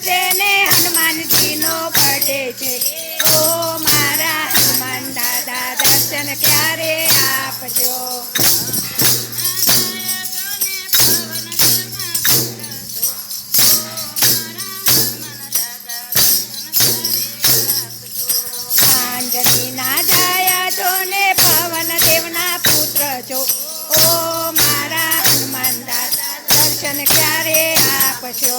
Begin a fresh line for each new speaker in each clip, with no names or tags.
છે ને હનુમાનજીનો પડે છે. ઓ મારા હનુમાન દાદા, દર્શન ક્યારે આપજો? ના જાયા છો ને પુત્ર છો. ઓ મારા હનુમાન દાદા, દર્શન ક્યારે આપશો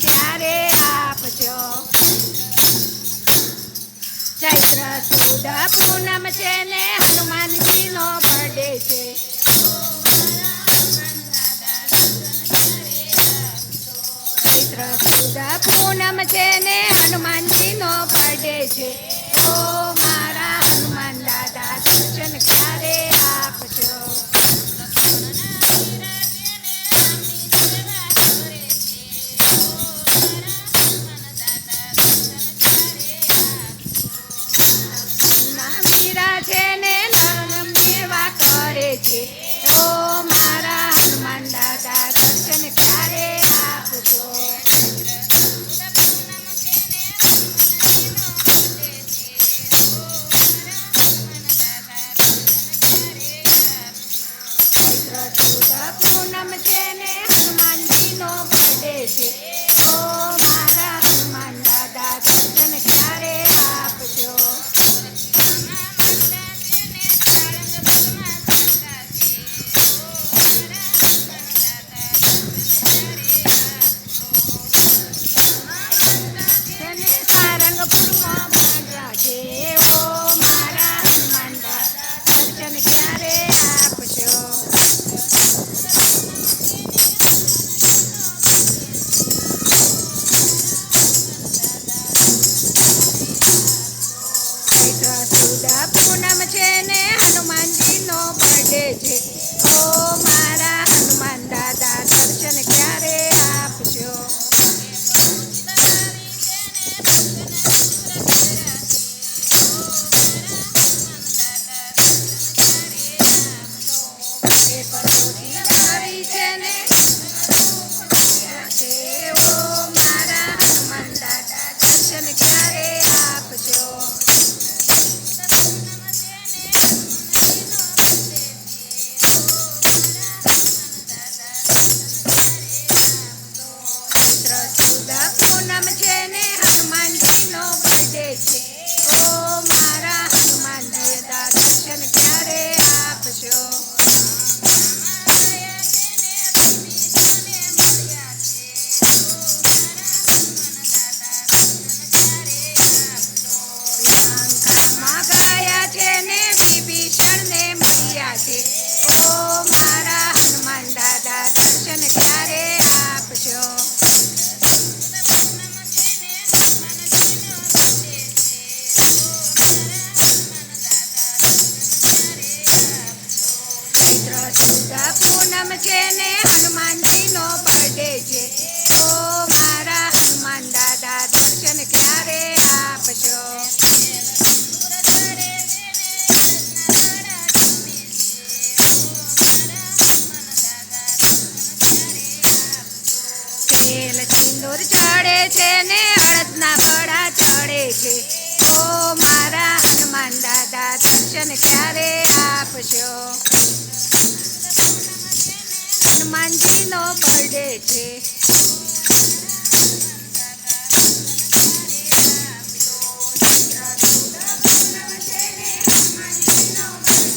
ક્યારે આપજો. ચૈત્ર સુદ પૂનમ છે ને હનુમાન સિંદૂર ચડે છે ને અડદના વડા ચડે છે. ઓ મારા હનુમાન દાદા, દર્શન ક્યારે આપશો? હનુમાનજીનો બર્થડે છે.